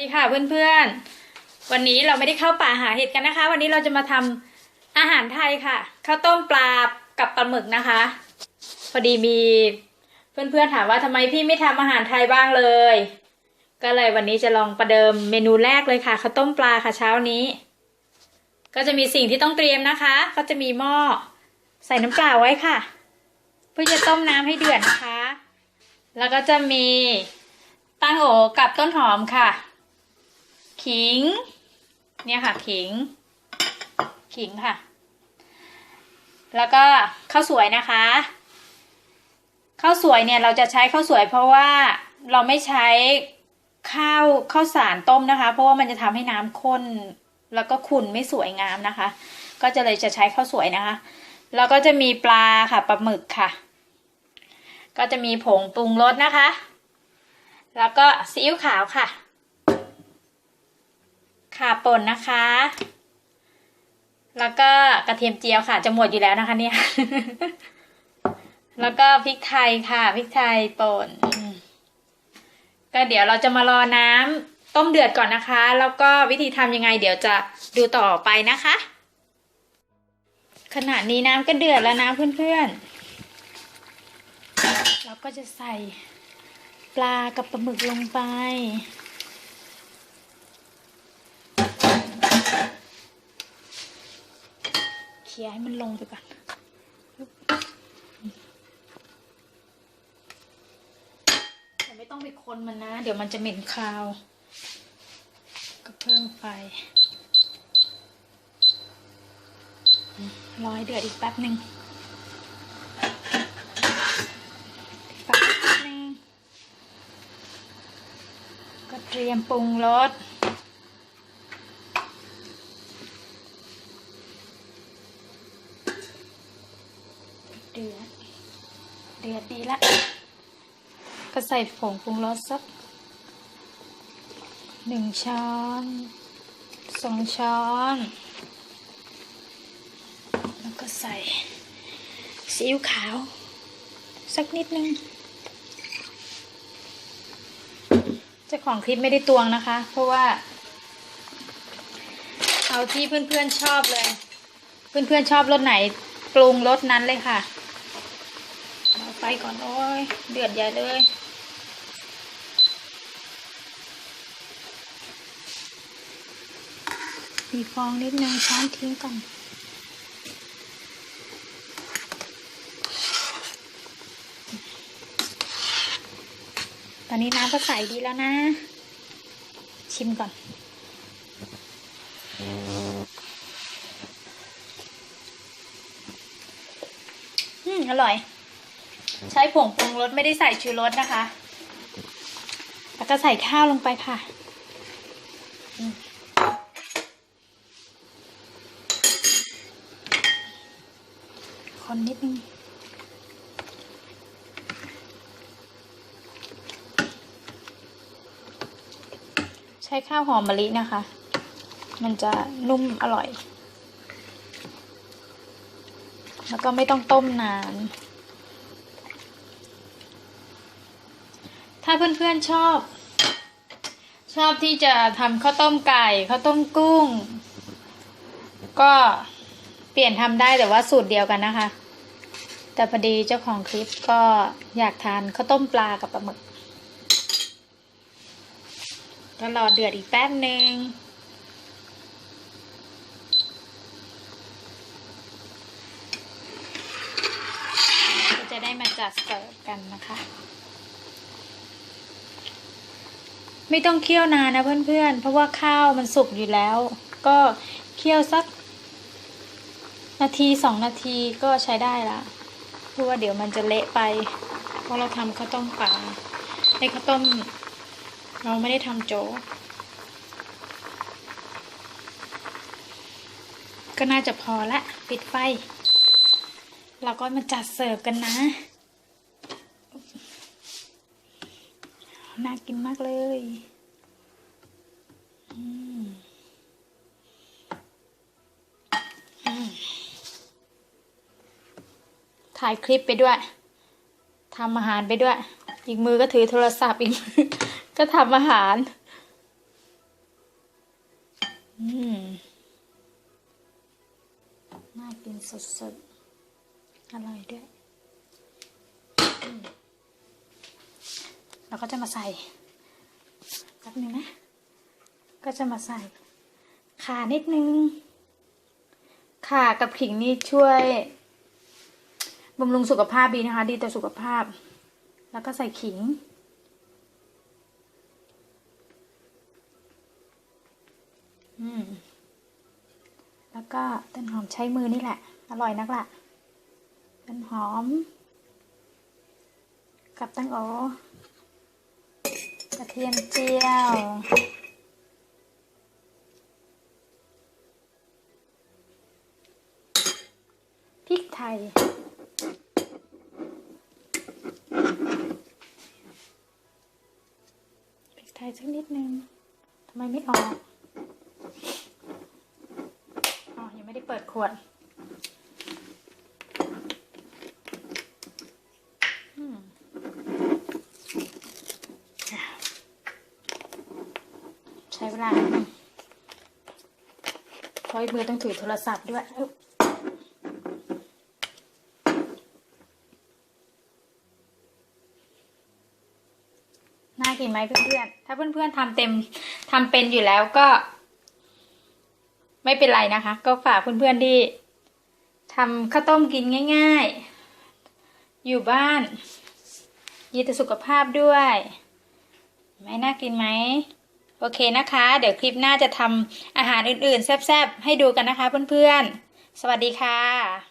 สวัสดีค่ะเพื่อนๆ วันนี้เราไม่ได้เข้าป่าหาเห็ดกันนะคะ วันนี้เราจะมาทำอาหารไทยค่ะข้าวต้มปลากับปลาหมึกนะคะ พอดีมีเพื่อนๆถามว่าทำไมพี่ไม่ทำอาหารไทยบ้างเลย ก็เลยวันนี้จะลองประเดิมเมนูแรกเลยค่ะข้าวต้มปลาค่ะเช้านี้ ก็จะมีสิ่งที่ต้องเตรียมนะคะ ก็จะมีหม้อใส่น้ำเปล่าไว้ค่ะ เพื่อจะต้มน้ำให้เดือดนะคะ แล้วก็จะมีตั้งโอกับต้นหอมค่ะ ขิง เนี่ยค่ะขิง ขิงค่ะ แล้วก็ข้าวสวยนะคะข้าวสวยเนี่ยเราจะใช้ข้าวสวยเพราะว่าเราไม่ใช้ข้าวข้าวสารต้มนะคะ เพราะว่ามันจะทำให้น้ำข้น แล้วก็ขุ่นไม่สวยงามนะคะ ก็จะเลยจะใช้ข้าวสวยนะคะ แล้วก็จะมีปลาค่ะปลาหมึกค่ะ ก็จะมีผงปรุงรสนะคะ แล้วก็ซีอิ๊วขาวค่ะ ป่นนะคะ แล้วก็กระเทียมเจียวค่ะ จะหมดอยู่แล้วนะคะเนี่ย แล้วก็พริกไทยค่ะ พริกไทยป่น ก็เดี๋ยวเราจะมารอน้ำต้มเดือดก่อนนะคะ แล้วก็วิธีทำยังไง เดี๋ยวจะดูต่อไปนะคะ ขณะนี้น้ำก็เดือดแล้วนะเพื่อนๆ เราก็จะใส่ปลากับปลาหมึกลงไป เค ลียร์ให้มันลงไปก่อนแต่ไม่ต้องไปคนมันนะ เดี๋ยวมันจะเหม็นคาว ก็เพิ่มไฟร้อให้เดือดอีกแป๊บหนึ่งแป๊บหนึ่งก็เตรียมปรุงรส เดือด เดือดดีละ ก็ใส่ผงปรุงรสสักหนึ่งช้อนสองช้อน แล้วก็ใส่ซีอิ๊วขาว สักนิดนึงเจ้าของคลิปไม่ได้ตวงนะคะ เพราะว่า เอาที่เพื่อนๆชอบเลย เพื่อนๆชอบรสไหนปรุงรสนั้นเลยค่ะ ไฟก่อน โอ้ย เดือดใหญ่เลย มีฟองนิดนึงช้อนทิ้งก่อนตอนนี้น้ำก็ใสดีแล้วนะ ชิมก่อน อืม อร่อย ใช้ผงปรุงรสไม่ได้ใส่ชูรสนะคะ แล้วก็ใส่ข้าวลงไปค่ะ คนนิดนึงใช้ข้าวหอมมะลินะคะ มันจะนุ่มอร่อย แล้วก็ไม่ต้องต้มนาน ถ้าเพื่อนๆชอบ ชอบที่จะทำข้าวต้มไก่ข้าวต้มกุ้ง ก็เปลี่ยนทำได้แต่ว่าสูตรเดียวกันนะคะ แต่พอดีเจ้าของคลิปก็อยากทานข้าวต้มปลากับปลาหมึกก็รอเดือดอีกแป๊บหนึ่งก็จะได้มาจัดเสิร์ฟกันนะคะ ไม่ต้องเคี่ยวนานนะเพื่อนๆ เพราะว่าข้าวมันสุกอยู่แล้ว ก็เคี่ยวสัก นาทีสองนาทีก็ใช้ได้ละเพราะว่าเดี๋ยวมันจะเละไป เพราะเราทำข้าวต้มปลาในข้าวต้ม เราไม่ได้ทำโจ๊กก็น่าจะพอละ ปิดไฟ เราก็มาจัดเสิร์ฟกันนะ น่ากินมากเลยถ่ายคลิปไปด้วยทำอาหารไปด้วย อีกมือก็ถือโทรศัพท์อีกมือก็ทำอาหารน่ากินสดๆ อร่อยด้วย เราก็จะมาใส่แป๊บนึงนะ ก็จะมาใส่ขานิดนึงข่ากับขิงนี่ช่วยบำรุงสุขภาพดีนะคะ ดีต่อสุขภาพ แล้วก็ใส่ขิง อืม แล้วก็ต้นหอมใช้มือนี่แหละ อร่อยนักละต้นหอม กับตั้งโอ ระเทียมเจียวพริกไทย พริกไทยสักนิดนึงทำไมไม่ออก อ๋อ ยังไม่ได้เปิดขวดอืมใช้เวลานิดนึงเพราะมือต้องถือโทรศัพท์ด้วยน่ากินไหมเพื่อนๆ ถ้าเพื่อนๆทำเต็มทำเป็นอยู่แล้วก็ ไม่เป็นไรนะคะ ก็ฝากเพื่อนๆที่ทำข้าวต้มกินง่าย ๆ อยู่บ้านยีต่สุขภาพด้วย ไม่น่ากินไหม โอเคนะคะ เดี๋ยวคลิปหน้าจะทำอาหารอื่นๆ แซ่บๆ ให้ดูกันนะคะเพื่อนๆ สวัสดีค่ะ